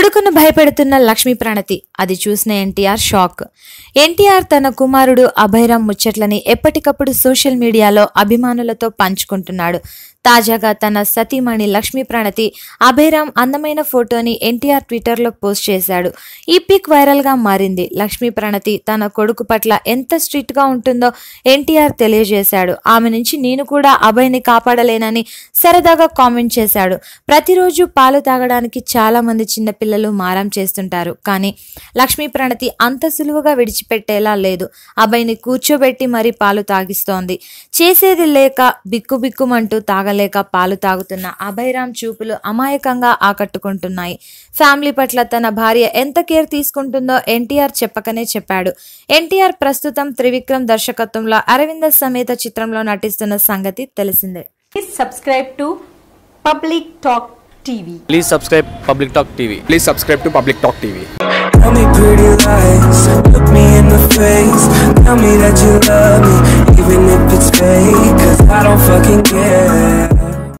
కొడుకును భయపెడుతున్న లక్ష్మీ ప్రణతి. అది చూసిన ఎన్టీఆర్ షాక్. ఎన్టీఆర్ తన కుమారుడు అభయరామ్ ముచ్చట్లని ఎప్పటికప్పుడు సోషల్ మీడియాలో అభిమానులతో పంచుకుంటున్నాడు. తాజాగా తన సతీమణి లక్ష్మీ ప్రణతి అభయరామ్ అందమైన ఫోటోని ఎన్టీఆర్ ట్విట్టర్లో పోస్ట్ చేశాడు. ఈ పిక్ వైరల్గా మారింది. లక్ష్మీ ప్రణతి తన కొడుకు పట్ల ఎంత స్ట్రిక్ట్గా ఉంటుందో ఎన్టీఆర్ తెలియజేశాడు. ఆమె నుంచి నేను కూడా అభయ్ని కాపాడలేనని సరదాగా కామెంట్ చేశాడు. ప్రతిరోజు పాలు తాగడానికి చాలామంది చిన్నపిల్లలు మారం చేస్తుంటారు. కానీ లక్ష్మీ ప్రణతి అంత సులువుగా విడిచిపెట్టేలా లేదు. అభయ్ని కూర్చోబెట్టి మరీ పాలు తాగిస్తోంది. చేసేది లేక బిక్కుబిక్కుమంటూ తాగలేక పాలు తాగుతున్న అభయరామ్ చూపులు అమాయకంగా ఆకట్టుకుంటున్నాయి. ఫ్యామిలీ పట్ల తన భార్య ఎంత కేర్ తీసుకుంటుందో ఎన్టీఆర్ చెప్పకనే చెప్పాడు. ఎన్టీఆర్ ప్రస్తుతం త్రివిక్రమ్ దర్శకత్వంలో అరవింద సమేత చిత్రంలో నటిస్తున్న సంగతి తెలిసిందే. Subscribe to public talk TV please subscribe public talk TV please subscribe to public talk TV Tell me pretty lies, look me in the face. Tell me that you love me, even if it's fake Cause I don't fucking care.